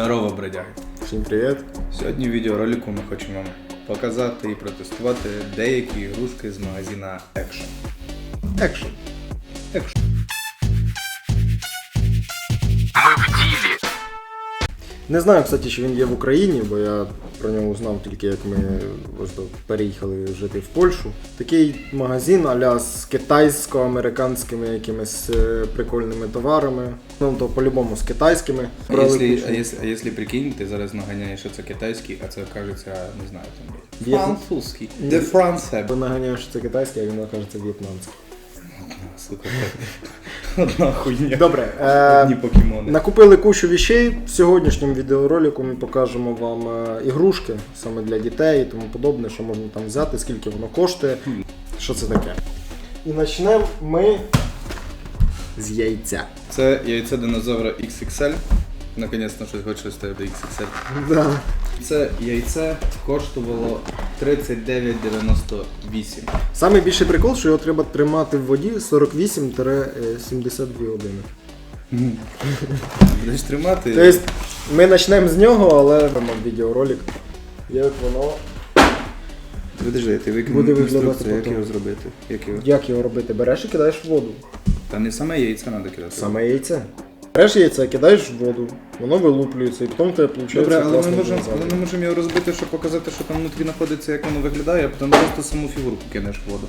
Здорово, бродяги! Всім привіт. Сьогодні в відеоролику ми хочемо вам показати і протестувати деякі ігрушки з магазина Action. Action. Action. Не знаю, кстати, чи він є в Україні, бо я про нього знав тільки як ми ось переїхали жити в Польщу. Такий магазин аля з китайсько-американськими якимись е, прикольними товарами. Ну то по-любому з китайськими. А якщо, а, якщо, а якщо прикинь, ти зараз наганяєш, що це китайський, а це кажеться, не знаю, там французький. Де Франция? Ти наганяєш, що це китайський, а він окажеться в'єтнамський. Сука, одна хуйня. Добре. Е, Одні покемони. Накупили кучу вещей. В сьогоднішньому відеоролику ми покажемо вам е, ігрушки саме для дітей і тому подобне, що можна там взяти, скільки воно коштує, що це таке. І почнемо ми з яйця. Це яйце динозавра XXL. Наконець-то щось хоч щось тебе до XXL. Да. Це яйце коштувало 39,98. Самий більший прикол, що його треба тримати в воді 48-72 години. Будеш тримати. Тобто ми почнемо з нього, але там відеоролик, як воно, Подожди, ти викинув Буде виглядати інструкцію, як потім. його зробити. Як його? як його робити. Береш і кидаєш в воду. Та не саме яйце треба кидати. Саме яйце. Береш яйце, кидаєш в воду, воно вилуплюється, і потім тебе виходить Добре, але ми, можемо, але ми можемо його розбити, щоб показати, що там внутрі знаходиться, як воно виглядає, а потім просто саму фігурку кинеш в воду.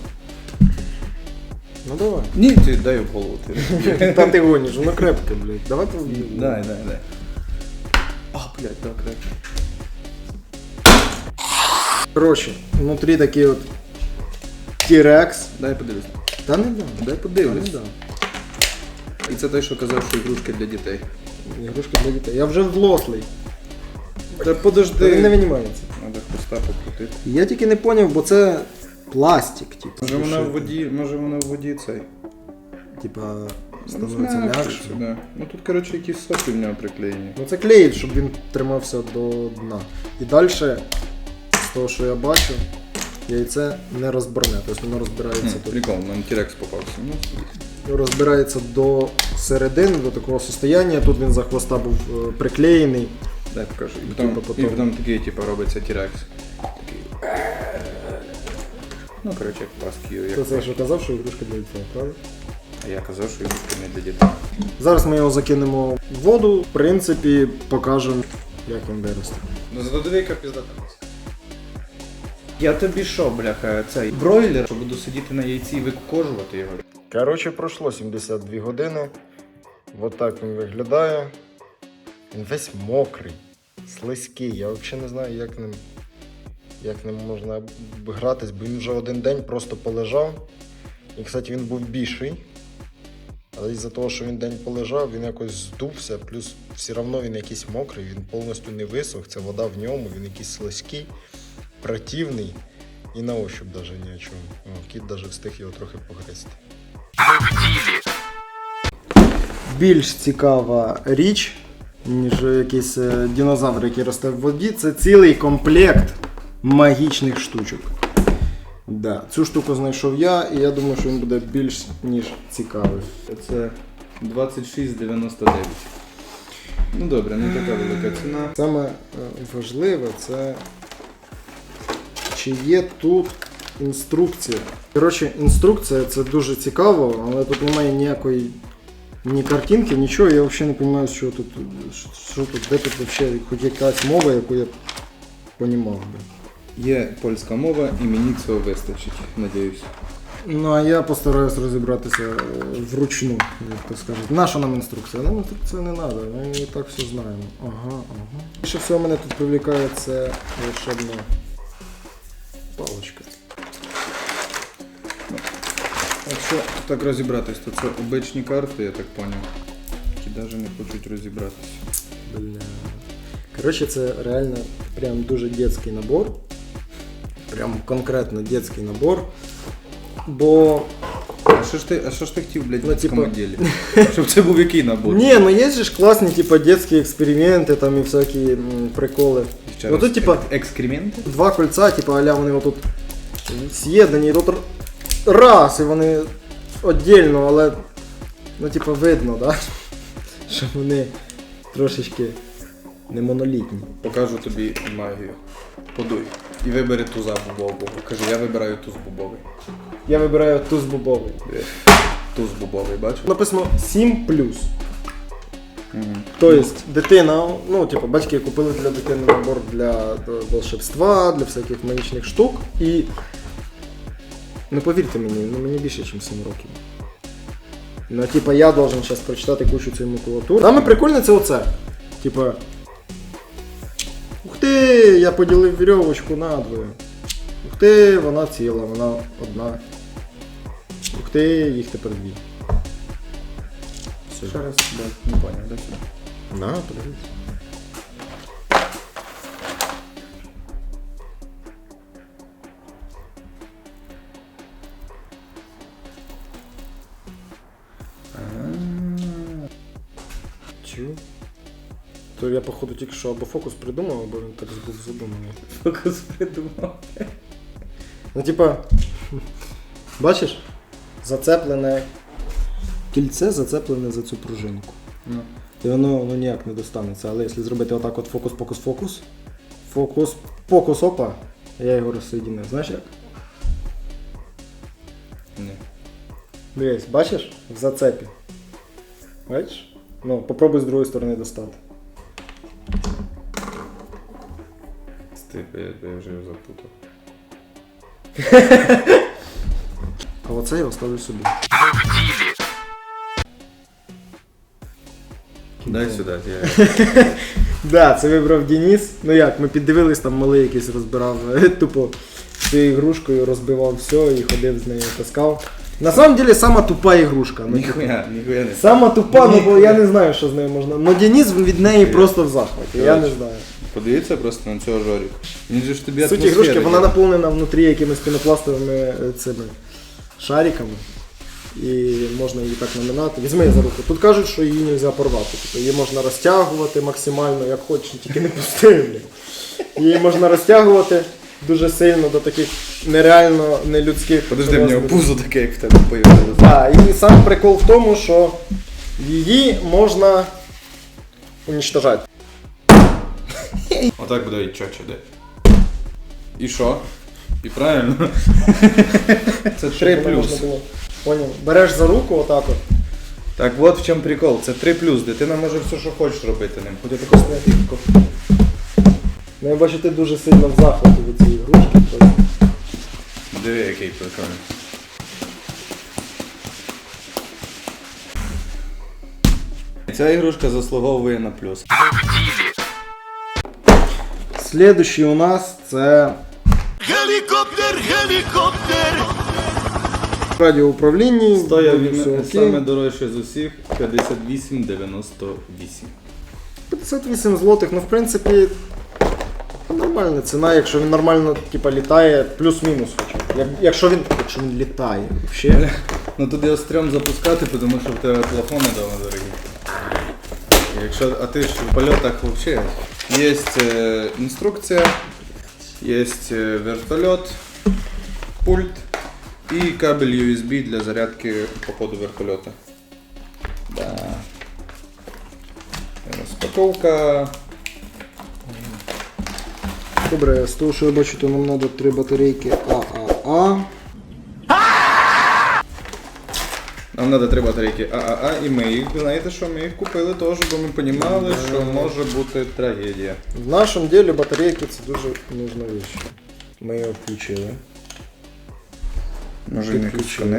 Ну давай. Ні, ти дай в голову. Ти. Та ти гониш, воно крепке, блядь. Давай ти. дай, дай, дай. А, блядь, так, так. Коротше, внутрі такий от T-Rex. Дай подивись. Та не дам. Дай Та не дам. І це той, що казав, що ігрушки для дітей. Ігрушка для дітей. Я вже влослий. Та подожди. він не винімається. Треба хвоста покрутити. Я тільки не зрозумів, бо це пластик, типу. Може вона в воді, може вона в воді цей. Типа Ну, становиться м'якше, м'якше. да. Ну тут, коротше, якісь соки в нього приклеєні. Ну це клеїть, щоб він тримався до дна. І далі, з того, що я бачу, яйце не розборне. Тобто воно розбирається Хм, тут. Прикол, нам тірекс попався. Ну, розбирається до середини, до такого состояння. Тут він за хвоста був е, приклеєний. дай покажу. І потім, Типа і потім. потім такий, типу, робиться тірекс. Такий. Ну, коротше, як паскію. Це Як... це, що казав, що ігрушка для дітей, правда? А я казав, що ігрушки не для дітей. Зараз ми його закинемо в воду, в принципі, покажемо, як він виросте. Ну, зато диви, піздата. Я тобі що, бляха, цей бройлер, що буду сидіти на яйці і викукожувати його. Коротше, пройшло 72 години. От так він виглядає. Він весь мокрий, слизький. Я взагалі не знаю, як ним, як ним можна гратись, бо він вже один день просто полежав. І, кстати, він був більший. Але із-за того, що він день полежав, він якось здувся, плюс все одно він якийсь мокрий, він повністю не висох, це вода в ньому, він якийсь слизький, противний і на ощуп навіть ні о чому. О, кіт навіть встиг його трохи погризти. Більш цікава річ, ніж якийсь е, динозавр, який росте в воді, це цілий комплект магічних штучок. Да. Цю штуку знайшов я, і я думаю, що він буде більш ніж цікавий. Це 26,99. Ну добре, не така велика ціна. Саме е, важливе це чи є тут інструкція. Коротше, інструкція це дуже цікаво, але тут немає ніякої ні картинки, нічого. Я взагалі не розумію, що тут, що тут, де тут взагалі хоч якась мова, яку я понімав би. Є польська мова і мені цього вистачить, надіюсь. Ну а я постараюсь розібратися е, вручну, як то скажуть. Наша нам інструкція? Нам інструкція не треба, ми і так все знаємо. Ага, ага. Більше всього мене тут привлікає це волшебна паличка. Якщо так розібратись, то це обичні карти, я так поняв. Які навіть не хочуть розібратися. Бля. Коротше, це реально прям дуже детський набор. Прям конкретно детський набор. Бо А що ж ти, а що ж ти хотів, блядь, в Ну, цьому типа- ділі? Щоб це був який набор? Ні, ну є же ж класні, типа, детські експерименти там і всякі м, приколи. Ще Ну раз, тут, типа, ек- екскременти? два кольця, типа, аля вони отут з'єднані, і тут р- раз, і вони віддільно, але ну, типа, видно, да? що вони трошечки Не монолітні. Покажу тобі магію. Подуй. І вибери туза бубового. Кажи, я вибираю туз бубовий. Я вибираю туз бобовий. Диви. Туз бубовий, бачиш? Написано 7 плюс. Тобто дитина, ну, типу, батьки купили для дитини набор для е, волшебства, для всяких магічних штук. І. Ну повірте мені, ну мені більше, ніж 7 років. Ну, типа, я должен зараз прочитати кучу цієї макулатури. Саме прикольне це оце. Типа. Ух ти, я поділив вірьовочку надвоє. Ух ти, вона ціла, вона одна. Ух ти, їх тепер дві. Все. Ще раз, да, не поняв, дай сюди. На, подивись. Я, походу, тільки що або фокус придумав, або він так був задуманий. Фокус придумав. Ну, типа, бачиш? Зацеплене кільце зацеплене за цю пружинку. Ну. І воно ну, ніяк не достанеться. Але якщо зробити отак от фокус-фокус-фокус, фокус, фокус, опа, я його розсоєдинив. Знаєш як? Ні. Дивись, бачиш? В зацепі. Бачиш? Ну, попробуй з другої сторони достати. Ти, я, я вже його запутав. А оце я оставлю собі. Ми в ділі. Дай сюди, я... Да, це вибрав Денис. Ну як, ми піддивились, там малий якийсь розбирав тупо цією ігрушкою розбивав все і ходив з нею таскав. На самом деле сама тупа ігрушка. Ну, Ніхуя, ніхуя не Сама тупа, ну бо я не знаю, що з нею можна. Ну Денис від неї просто в захваті, я не знаю. Подивіться просто на цього жоріка. Він же ж тобі Суть ігрушки, вона наповнена внутрі якимись пінопластовими е, цими шариками. І можна її так наминати. Візьми її за руку. Тут кажуть, що її не можна порвати. Тобто її можна розтягувати максимально, як хочеш, тільки не пусти. блін. Її можна розтягувати дуже сильно до таких нереально нелюдських. Подожди, в нього розмірів. пузо таке, як в тебе появилося. Так, і сам прикол в тому, що її можна уничтожати. Отак буде і чоче, де. І що? І правильно. Це 3 Щоб плюс. можна було. Поняв. Береш за руку отак от. Так от в чому прикол. Це 3 плюс. Дитина може все, що хочеш робити ним. Буде тако. Ну, я бачу, ти дуже сильно в захваті від. Диви, який прикольний. Ця ігрушка заслуговує на плюс. Слідуючий у нас це Helikopter, helikopter. радіоуправління. Стоя вроді він саме дорожче з усіх 58,98. 58 злотих, ну в принципі. Нормальна ціна, якщо він нормально типа, літає, плюс-мінус. Як, якщо він. Якщо він літає. Взагалі. Ну тут його стрьом запускати, тому що в тебе плафони дома дорогі. Якщо, а ти ж в польотах взагалі. Є е, інструкція, є е, вертольот, пульт і кабель USB для зарядки по ходу вертольота. Да. Розпаковка. Добре, з того, що я бачу, то нам треба три батарейки ААА. Нам треба три батарейки ААА, і ми їх, знаєте що, ми їх купили теж, бо ми розуміли, що може бути трагедія. В нашому ділі батарейки це дуже нужна річ. Ми його включили. Може він якось Підключили.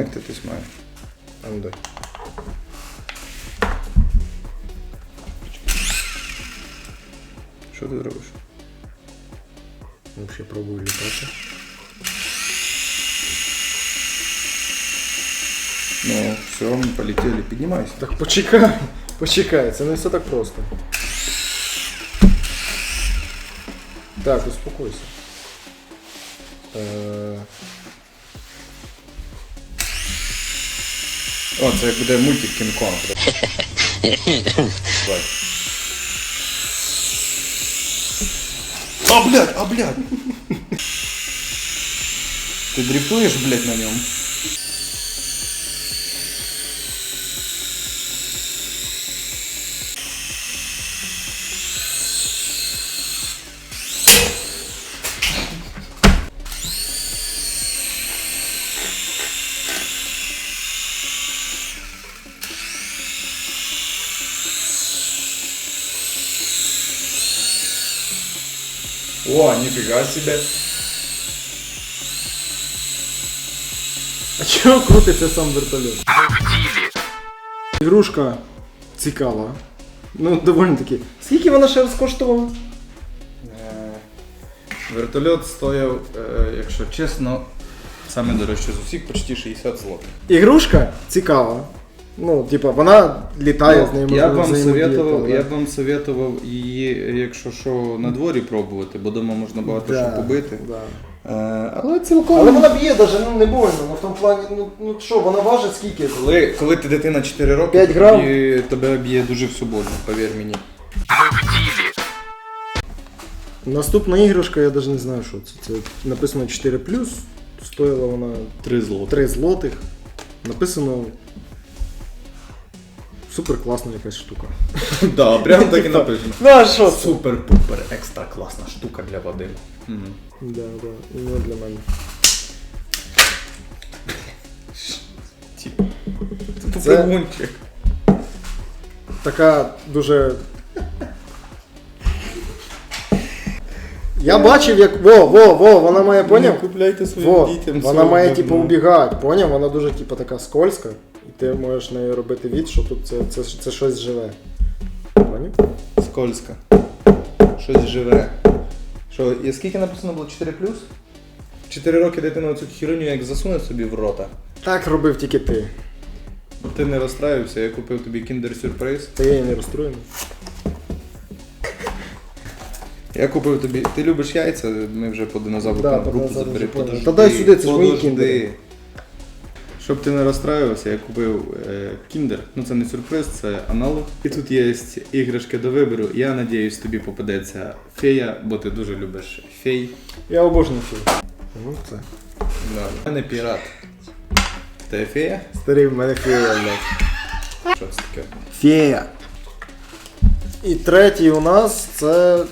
має. А ну. Що ти робиш? Взагалі пробую літати. Ну, все, ми полетіли, піднімайся. Так почекай, почекай, це не все так просто. Так, успокойся. Е, О, це як буде мультик Кінг-Конг. Давай. А, блядь, а, блядь! Ты дрифтуешь, блядь, на ньому? О, ніфіга себе. А чого крутиться сам вертольот? Ігрушка цікава. Ну, доволі таки. Скільки вона ще раз коштувала? Е, Вертольот стояв, е, якщо чесно, саме дорожче з усіх, почти 60 злотих. Ігрушка цікава. Ну, типа, вона літає з нею. Ну, я б вам советував, я б вам советував її, якщо що, на дворі пробувати, бо вдома можна багато Да, що побити. да. Е, але цілком. Але вона б'є навіть ну, не больно. Ну, в тому плані, ну, ну що, вона важить скільки? Коли, коли ти дитина 4 роки, П'ять грам? тоді тебе б'є дуже все больно, повір мені. Наступна іграшка, я навіть не знаю, що це. Це написано 4 стоїла вона 3 злоти. 3 злотих. Написано. Супер класна якась штука. Да, прям так і написано. Ну а що? Супер-пупер, екстра класна штука для води. Да, да, не для мене. Це попригунчик. Така дуже. Я бачив, як. Во, во, во, вона має поняв? Купляйте своїм Во, дітям. вона має типу убігати, поняв? Вона дуже типу така скользка, і ти можеш нею робити від, що тут це, це, це щось живе. Поняв? Скользко. Щось живе. Що, і скільки написано було 4 плюс? 4 роки дитина цю херню як засуне собі в рота. Так робив тільки ти. Ти не розстраювався, я купив тобі кіндер сюрприз. Та я і не розстроєний. Я купив тобі. Ти любиш яйця, ми вже по динозавру Да, групу забери. Подожди, Та дай сюди, це ж мої кіндери. Щоб ти не розстраювався, я купив е, кіндер. Ну це не сюрприз, це аналог. І тут є іграшки до вибору. Я надіюсь, тобі попадеться фея, бо ти дуже любиш фей. Я обожнюю фільм. Ну це. Да. У мене пірат. Ти фея? Старий в мене фея, блядь. Що це таке? Фея. І третій у нас це.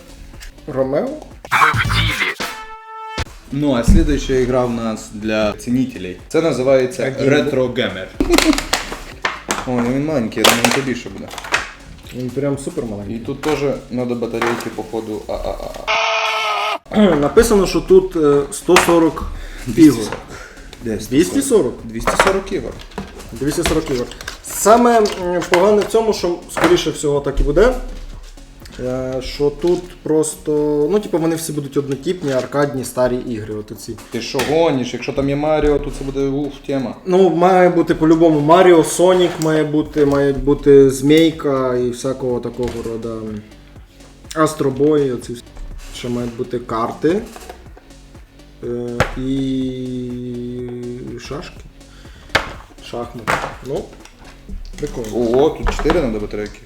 Ромео? Ну, а следующая игра у нас для ценителей. Це називається Retro Gamer. Ой, він маленький, я думаю, тобі ще буде. Він прям супер маленький. І тут теж треба батарейки, походу, ААА. Написано, що тут е, 140 ігор. 240? 240 ігор. 240 ігор. Саме погане в цьому, що скоріше всього так і буде. Е, Що тут просто, ну, типу, вони всі будуть однотипні, аркадні, старі ігри. От оці. Ти що гониш? Якщо там є Маріо, то це буде уф, тема. Ну, має бути по-любому Маріо, Сонік має бути, має бути Змійка і всякого такого рода. Астробої, оці всі. Ще мають бути карти. Е, і шашки. Шахмати. Ну, прикольно. О, тут 4 треба батарейки.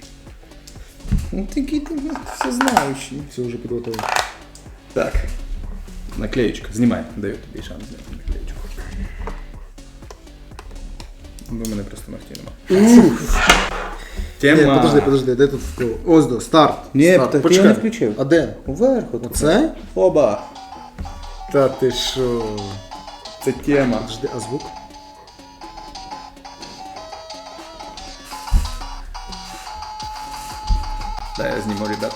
Ну такий ти все знаючий. Все вже підготовлено. Так. Наклеечка. Знімай, даю тобі шанс зняти наклеечку. Бо в мене просто ногті нема. Тема. Ні, подожди, подожди, де тут вкол? Ось до, старт. Ні, старт. так я не включив. А де? Уверху. Оце? Оба. Та ти що? Це тема. Подожди, а звук? Да, я сниму, ребята.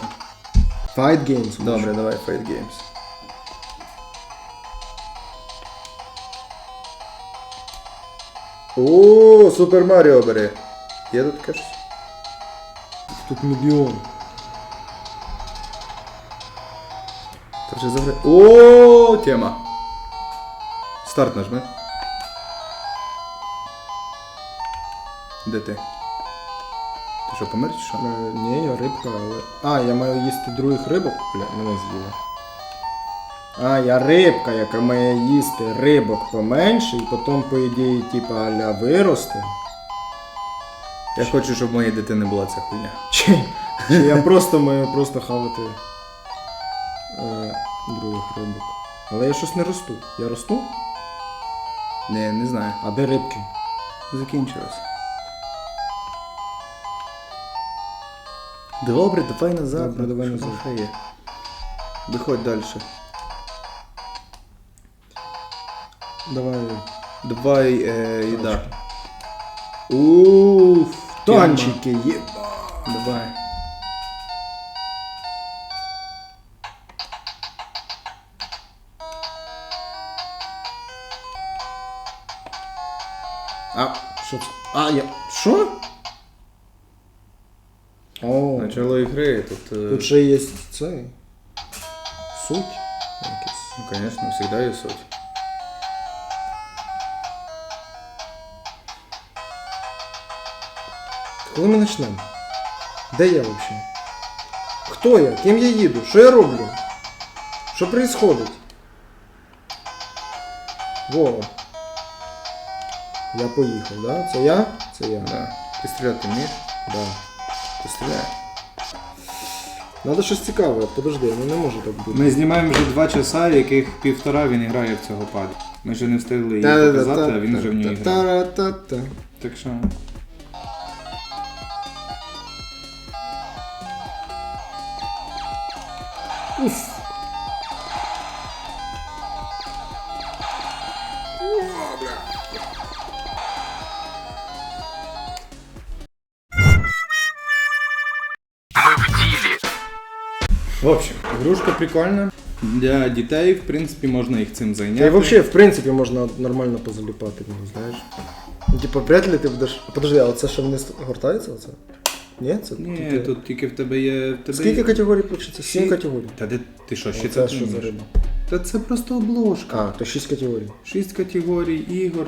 Fight Games. Добре, давай Fight Games. О, Супер Марио, бре. Я тут кажеш. Тук милион. Тоже забре. О, тема. Старт нажми. Дете. Що, помер чи що? Е, Ні, я рибка, але. А, я маю їсти других рибок? Бля, мене з'їла. А, я рибка, яка має їсти рибок поменше, і потім, по ідеї, типа аля виросте. Я хочу, щоб в моєї дитини була ця хуйня. Чи, чи я просто маю просто хавати е, других рибок. Але я щось не росту. Я росту? Ні, не знаю. А де рибки? Закінчилось. Добре, давай назад. Добре, давай назад. Є. Виходь далі. Давай. Давай е, їда. Уф, танчики, є. Давай. А, що? А, я. Що? О, Начало ігри, тут, е, тут ще є цей. Суть. якась. ну, конечно, всегда є суть. Коли ми почнемо? Де я взагалі? Хто я? Ким я їду? Що я роблю? Що відбувається? Вова. Я поїхав, да? Це я? Це я. Да. Ти стріляти вмієш? Да. Ти стріляй. Надо щось цікаве, подожди, ну не може так бути. Ми знімаємо вже два часа, яких півтора він грає в цього паду. Ми ще не встигли її показати, а він вже в ній грає. Так що. Уф. В общем, ігрушка прикольна. Для дітей, в принципі, можна їх цим зайняти. Та й взагалі, в принципі, можна нормально позаліпати, ну, знаєш. Ну, типа, вряд ли ти будеш. Подожди, а оце що вниз гортається оце? Ні, це Ні, тільки- тут тільки в тебе є. В тебе Скільки є... категорій получиться? Сім категорій. Та де ти що, ще Оце це що за риба? Та це просто обложка. А, то шість категорій. Шість категорій ігор,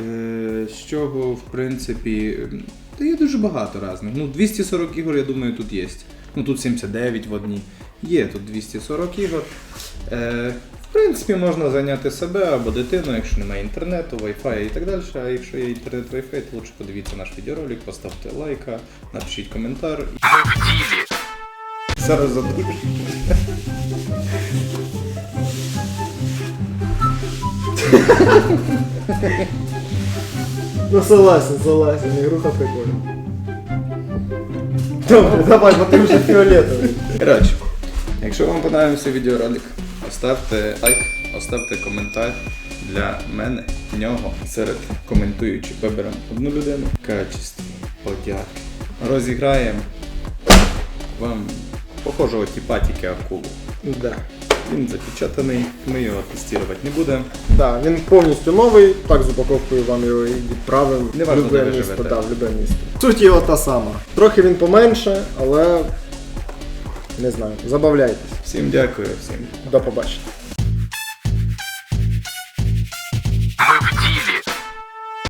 е, з чого, в принципі, та є дуже багато різних. Ну, 240 ігор, я думаю, тут є. Ну тут 79 в одній. Є тут 240 ігор. Е, в принципі, можна зайняти себе або дитину, якщо немає інтернету, Wi-Fi і так далі. А якщо є інтернет Wi-Fi, то лучше подивіться наш відеоролик, поставте лайка, напишіть коментар. Ми в ділі! Зараз задушиш. Ну согласен, согласен, ігруха прикольна. Добре, давай, бо ти вже фіолетовий. Коротше, якщо вам подобався відеоролик, поставте лайк, оставте коментар для мене, нього. Серед коментуючих виберемо одну людину. Качество, подяки. Розіграємо вам похожого тіпа тільки акулу. Да. Він запечатаний, ми його тестувати не будемо. Да, він повністю новий, так з упаковкою вам його і відправимо Не важливо, де ви місто. живете. Да, в любе місто. Суть його та сама. Трохи він поменше, але не знаю. Забавляйтесь. Всім дякую, всім До побачення.